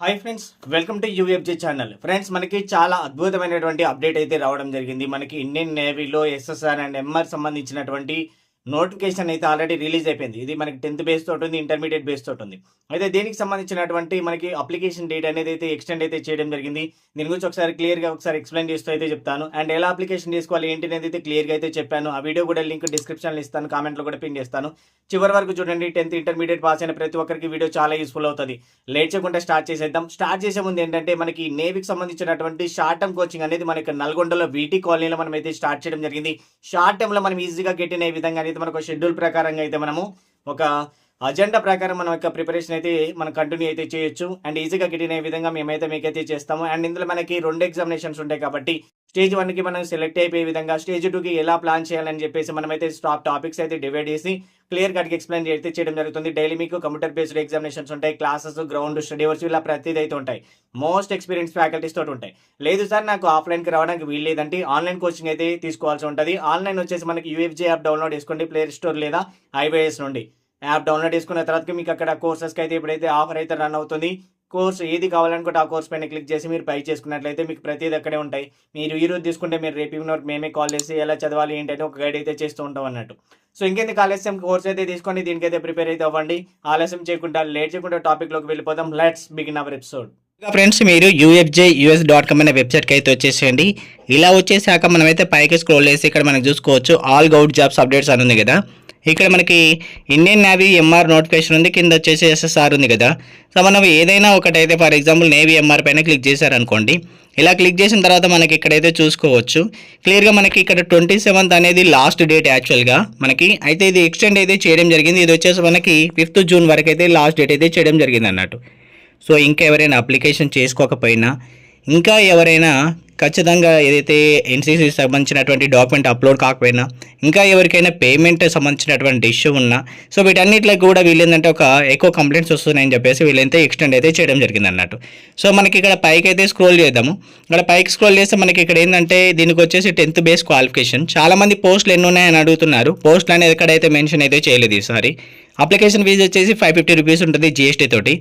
Hi friends welcome to UFJ channel friends మనకి చాలా అద్భుతమైనటువంటి అప్డేట్ అయితే రావడం జరిగింది. మనకి ఇండియన్ నేవీలో ఎస్ఎస్ఆర్ అండ్ ఎంఆర్ సంబంధించినటువంటి నోటిఫికేషన్ అయితే ఆల్రెడీ రిలీజ్ అయిపోయింది. ఇది మనకి టెన్త్ బేస్ తోటి ఉంది ఇంటర్మీడియట్ బేస్ తోటి ఉంది. అయితే దీనికి సంబంధించినటువంటి మనకి అప్లికేషన్ డేట్ అనేది అయితే ఎక్స్టెండ్ అయితే చేయడం జరిగింది. దీని గురించి ఒకసారి క్లియర్గా ఒకసారి ఎక్స్ప్లెయిన్ చేస్తూ అయితే చెప్తాను. అండ్ ఎలా అప్లికేషన్ చేసుకోవాలి ఏంటి అనేది అయితే క్లియర్గా అయితే చెప్పాను. ఆ వీడియో కూడా లింక్ డిస్క్రిప్షన్లో ఇస్తాను కామెంట్లో కూడా పిన్ చేస్తాను. చివరి వరకు చూడండి టెన్త్ ఇంటర్మీడియట్ పాస్ అయిన ప్రతి ఒక్కరికి వీడియో చాలా యూస్ఫుల్ అవుతుంది. లేట్ చేయకుండా స్టార్ట్ చేసేద్దాం. స్టార్ట్ చేసే ముందు ఏంటంటే మనకి నేవీకి సంబంధించినటువంటి షార్ట్ టర్మ్ కోచింగ్ అనేది మనకి నల్గొండలో వీటీ కాలనీలో మనం అయితే స్టార్ట్ చేయడం జరిగింది. షార్ట్ టర్మ్లో మనం ఈజీగా గెట్ విధంగా అనేది మనకు షెడ్యూల్ ప్రకారంగా అయితే మనము ఒక అజెండా ప్రకారం మనం యొక్క ప్రిపరేషన్ అయితే మనం కంటిన్యూ అయితే చేయొచ్చు. అండ్ ఈజీగా గెట్ అయ్యే విధంగా మేమైతే మీకైతే చేస్తాము. అండ్ ఇందులో మనకి రెండు ఎగ్జామినేషన్స్ ఉంటాయి కాబట్టి స్టేజ్ వన్కి మనం సెలెక్ట్ అయిపోయే విధంగా స్టేజ్ టూకి ఎలా ప్లాన్ చేయాలని చెప్పేసి మనమైతే స్టాప్ టాపిక్స్ అయితే డివైడ్ చేసి క్లియర్ కట్గా ఎక్స్ప్లెయిన్ అయితే చేయడం జరుగుతుంది. డైలీ మీకు కంప్యూటర్ బేస్డ్ ఎగ్జామినేషన్స్ ఉంటాయి. క్లాసెస్ గ్రౌండ్ స్టడీ అవర్స్ ఇలా ప్రతిదీ అయితే ఉంటాయి. మోస్ట్ ఎక్స్పీరియన్స్ ఫ్యాకల్టీస్ తోటి ఉంటాయి. లేదు సార్ నాకు ఆఫ్లైన్కి రావడానికి వీల్లేదంటే ఆన్లైన్ కోచింగ్ అయితే తీసుకోవాల్సి ఉంటుంది. ఆన్లైన్ వచ్చేసి మనకి యూఎఫ్జే యాప్ డౌన్లోడ్ చేసుకోండి. ప్లే స్టోర్ లేదా ఐబీఎస్ నుండి. యాప్ డౌన్లోడ్ చేసుకున్న తర్వాత మీకు అక్కడ కోర్సెస్కి అయితే ఇప్పుడైతే ఆఫర్ అయితే రన్ అవుతుంది. కోర్స్ ఏది కావాలనుకుంటే ఆ కోర్స్ పైన క్లిక్ చేసి మీరు పై చేసుకున్నట్లయితే మీకు ప్రతిదీ అక్కడే ఉంటాయి. మీరు ఈ రోజు తీసుకుంటే మీరు రేపు ఈవినింగ్ వరకు మేమే కాల్ చేసి ఎలా చదవాలి ఏంటంటే ఒక గైడ్ అయితే చేస్తూ ఉంటాం అన్నట్టు. సో ఇంకెందుకు ఆలస్యం? కోర్స్ అయితే తీసుకోండి దీనికైతే ప్రిపేర్ అయితే అవ్వండి. ఆలస్యం చేయకుండా లేట్ చేయకుండా టాపిక్లోకి వెళ్ళిపోదాం. Let's begin our episode friends మీరు యూఎఫ్జే యూఎస్ డాట్ కామ్ అనే వెబ్సైట్కి అయితే వచ్చేసేయండి. ఇలా వచ్చేసాక మనమైతే పైకి స్క్రోల్ చేసి ఇక్కడ మనం చూసుకోవచ్చు. ఆల్ గౌట్ జాబ్స్ అప్డేట్స్ అని ఉంది కదా. ఇక్కడ మనకి ఇండియన్ నేవీ ఎంఆర్ నోటిఫికేషన్ ఉంది. కింద వచ్చేసి ఎస్ఎస్ఆర్ ఉంది కదా. సో మనం ఏదైనా ఒకటైతే ఫర్ ఎగ్జాంపుల్ నేవీ ఎంఆర్ పైన క్లిక్ చేశారనుకోండి. ఇలా క్లిక్ చేసిన తర్వాత మనకి ఇక్కడైతే చూసుకోవచ్చు. క్లియర్గా మనకి ఇక్కడ ట్వంటీ సెవెంత్ అనేది లాస్ట్ డేట్ యాక్చువల్గా మనకి. అయితే ఇది ఎక్స్టెండ్ అయితే చేయడం జరిగింది. ఇది వచ్చేసి మనకి ఫిఫ్త్ జూన్ వరకు అయితే లాస్ట్ డేట్ అయితే చేయడం జరిగింది అన్నట్టు సో ఇంకా ఎవరైనా అప్లికేషన్ చేసుకోకపోయినా ఇంకా ఎవరైనా ఖచ్చితంగా ఏదైతే ఎన్సీసీ సంబంధించినటువంటి డాక్యుమెంట్ అప్లోడ్ కాకపోయినా ఇంకా ఎవరికైనా పేమెంట్ సంబంధించినటువంటి ఇష్యూ ఉన్నా సో వీటన్నిటికి కూడా వీళ్ళేంటంటే ఒక ఎక్కువ కంప్లైంట్స్ వస్తున్నాయని చెప్పేసి వీళ్ళైతే ఎక్స్టెండ్ అయితే చేయడం జరిగింది అన్నట్టు సో మనకి ఇక్కడ పైకి అయితే స్క్రోల్ చేద్దాము. ఇక్కడ పైకి స్క్రోల్ చేస్తే మనకి ఇక్కడ ఏంటంటే దీనికి వచ్చేసి టెన్త్ బేస్ క్వాలిఫికేషన్ చాలామంది పోస్టులు ఎన్ని ఉన్నాయని అడుగుతున్నారు. పోస్టులు అనేది ఎక్కడైతే మెన్షన్ అయితే చేయలేదు ఈసారి. అప్లికేషన్ ఫీజు వచ్చేసి ఫైవ్ ఫిఫ్టీ రూపీస్ ఉంటుంది జిఎస్టీ తోటి.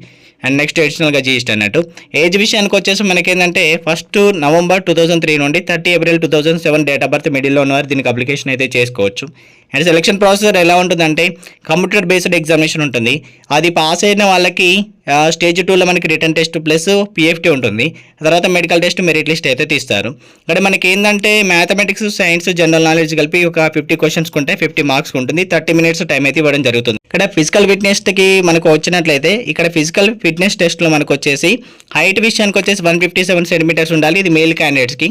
అండ్ నెక్స్ట్ అడిషనల్గా జిఎస్టీ అన్నట్టు. ఏజ్ విషయానికి వచ్చేసి మనకి ఏంటంటే first November two thousand three నుండి thirty April two thousand seven date of birth మిడిల్లో ఉన్నవారు దీనికి అప్లికేషన్ అయితే చేసుకోవచ్చు. అండ్ సెలక్షన్ ప్రాసెసర్ ఎలా ఉంటుందంటే కంప్యూటర్ బేస్డ్ ఎగ్జామినేషన్ ఉంటుంది. అది పాస్ అయిన వాళ్ళకి స్టేజ్ టూలో మనకి రిటర్న్ టెస్ట్ ప్లస్ పిఎఫ్టీ ఉంటుంది. తర్వాత మెడికల్ టెస్ట్ మెరిట్ లిస్ట్ అయితే తీస్తారు. ఇక్కడ మనకి ఏంటంటే మ్యాథమెటిక్స్ సైన్స్ జనరల్ నాలెడ్జ్ కలిపి ఒక ఫిఫ్టీ క్వశ్చన్స్ ఉంటే ఫిఫ్టీ మార్క్స్ ఉంటుంది. థర్టీ మినిట్స్ టైం అయితే ఇవ్వడం జరుగుతుంది. ఇక్కడ ఫిజికల్ ఫిట్నెస్కి మనకు వచ్చినట్లయితే ఇక్కడ ఫిజికల్ ఫిట్నెస్ టెస్ట్లో మనకు వచ్చేసి హైట్ విషయానికి వచ్చేసి వన్ ఫిఫ్టీ సెవెన్ సెంటీమీటర్స్ ఉండాలి. ఇది మేల్ క్యాండిడేట్స్కి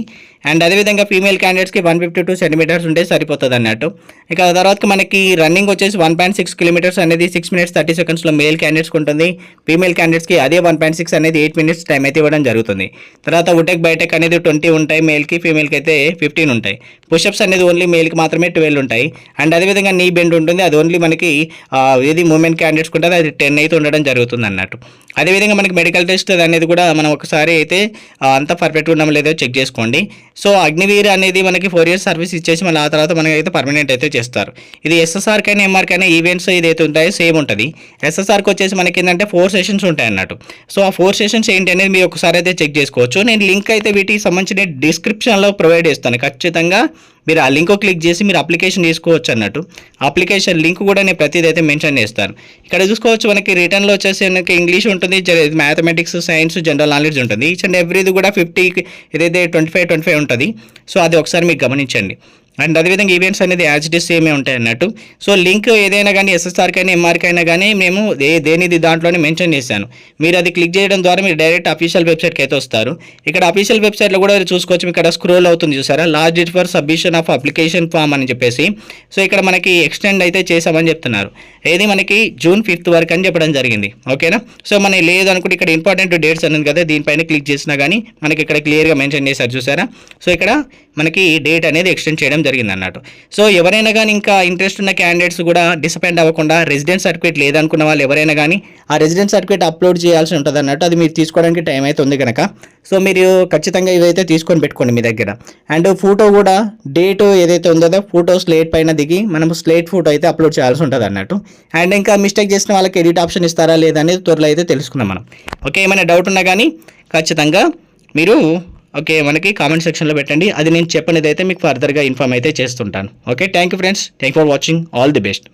అండ్ అదేవిధంగా ఫీమేల్ క్యాండిడేట్స్కి వన్ ఫిఫ్టీ టూ సెంటీమీటర్స్ ఉంటే సరిపోతుంది అన్నట్టు. ఇక తర్వాత మనకి రన్నింగ్ వచ్చేసి వన్ పాయింట్ సిక్స్ కిలోమీటర్స్ అనేది సిక్స్ మినిట్స్ థర్టీ సెకండ్స్లో మేల్ క్యాండిడేట్స్కి ఉంటుంది. ఫీమేల్ క్యాండిడేట్స్కి అదే వన్ పాయింట్ సిక్స్ అనేది ఎయిట్ మినిట్స్ టైం అయితే ఇవ్వడం జరుగుతుంది. తర్వాత ఉటెక్ బయటెక్ అనేది ట్వంటీ ఉంటాయి మేల్కి ఫీమేల్కి అయితే ఫిఫ్టీన్ ఉంటాయి. పుషప్స్ అనేది ఓన్లీ మేల్కి మాత్రమే ట్వెల్వ్ ఉంటాయి. అండ్ అదేవిధంగా నీ బెండ్ ఉంటుంది. అది ఓన్లీ మనకి ఏది మూమెంట్ క్యాండిడేట్స్ ఉంటుంది అది టెన్ అయితే ఉండడం జరుగుతుంది అన్నట్టు. అదేవిధంగా మనకి మెడికల్ టెస్ట్ అనేది కూడా మనం ఒకసారి అయితే అంతా అంత పర్ఫెక్ట్గా ఉన్నాం లేదో చెక్ చేసుకోండి. సో అగ్నివీర్ అనేది మనకి ఫోర్ ఇయర్స్ సర్వీస్ ఇచ్చేసి మళ్ళీ ఆ తర్వాత మనకి అయితే పర్మనెంట్ అయితే చేస్తారు. ఇది ఎస్ఎస్ఆర్ కానీ ఎంఆర్ కానీ ఈవెంట్స్ ఏదైతే ఉంటాయో సేమ్ ఉంటుంది. ఎస్ఎస్ఆర్కి వచ్చేసి మనకి ఏంటంటే ఫోర్ సెషన్స్ ఉంటాయి అన్నట్టు. సో ఆ ఫోర్ సెషన్స్ ఏంటి అనేది మీరు ఒకసారి అయితే చెక్ చేసుకోవచ్చు. నేను లింక్ అయితే వీటికి సంబంధించిన డిస్క్రిప్షన్లో ప్రొవైడ్ చేస్తాను. ఖచ్చితంగా మీరు ఆ లింక్ క్లిక్ చేసి మీరు అప్లికేషన్ తీసుకోవచ్చు అన్నట్టు. అప్లికేషన్ లింక్ కూడా నేను ప్రతిదీ అయితే మెన్షన్ చేస్తాను. ఇక్కడ చూసుకోవచ్చు మనకి రిటర్న్లో వచ్చేసి మనకి ఇంగ్లీష్ ఉంటుంది మ్యాథమెటిక్స్ సైన్స్ జనరల్ నాలెడ్జ్ ఉంటుంది. ఈచ్ అండ్ ఎవ్రీది కూడా ఫిఫ్టీ ఏదైతే ట్వంటీ ఫైవ్ ట్వంటీ ఫైవ్ ఉంటుంది. సో అది ఒకసారి మీకు గమనించండి. అండ్ అదేవిధంగా ఈవెంట్స్ అనేది యాజ్ ఇట్ ఇస్ సేమే ఉంటాయి అన్నట్టు. సో లింక్ ఏదైనా కానీ ఎస్ఎస్ఆర్కి అయినా ఎంఆర్కి అయినా కానీ మేము దేనిది దాంట్లోనే మెన్షన్ చేశాను. మీరు అది క్లిక్ చేయడం ద్వారా మీరు డైరెక్ట్ అఫీషియల్ వెబ్సైట్కి అయితే వస్తారు. ఇక్కడ అఫీషియల్ వెబ్సైట్లో కూడా మీరు చూసుకోవచ్చు. ఇక్కడ స్క్రోల్ అవుతుంది చూసారా? Last date for submission of application form అని చెప్పేసి. సో ఇక్కడ మనకి ఎక్స్టెండ్ అయితే చేసామని చెప్తున్నారు. ఏది మనకి జూన్ ఫిఫ్త్ వరకు అని చెప్పడం జరిగింది. ఓకేనా సో మన లేదు అనుకుంటే ఇక్కడ ఇంపార్టెంట్ డేట్స్ అనేది కదా దీనిపైన క్లిక్ చేసినా కానీ మనకి ఇక్కడ క్లియర్గా మెన్షన్ చేశారు చూసారా? సో ఇక్కడ మనకి డేట్ అనేది ఎక్స్టెండ్ చేయడం జరిగింది అన్నట్టు సో ఎవరైనా కానీ ఇంకా ఇంట్రెస్ట్ ఉన్న క్యాండిడేట్స్ కూడా డిసపెండ్ అవ్వకుండా రెసిడెంట్ సర్టిఫికేట్ లేదనుకున్న వాళ్ళు ఎవరైనా కానీ ఆ రెసిడెంట్ సర్టిఫికేట్ అప్లోడ్ చేయాల్సి ఉంటుంది అన్నట్టు అది మీరు తీసుకోవడానికి టైం అయితే ఉంది కనుక సో మీరు ఖచ్చితంగా ఇవైతే తీసుకొని పెట్టుకోండి మీ దగ్గర. అండ్ ఫోటో కూడా డేట్ ఏదైతే ఉందో ఫోటో స్లేట్ పైన దిగి మనం స్లేట్ ఫోటో అయితే అప్లోడ్ చేయాల్సి ఉంటుంది అన్నట్టు అండ్ ఇంకా మిస్టేక్ చేసిన వాళ్ళకి ఎడిట్ ఆప్షన్ ఇస్తారా లేదా అనేది త్వరలో అయితే తెలుసుకుందాం మనం. ఓకే ఏమైనా డౌట్ ఉన్నా కానీ ఖచ్చితంగా మీరు ఓకే మనకి కామెంట్ సెక్షన్లో పెట్టండి. అది నేను చెప్పనిదైతే అయితే మీకు ఫర్దర్గా ఇన్ఫామ్ అయితే చేస్తుంటాను. Okay thank you friends thank for watching all the best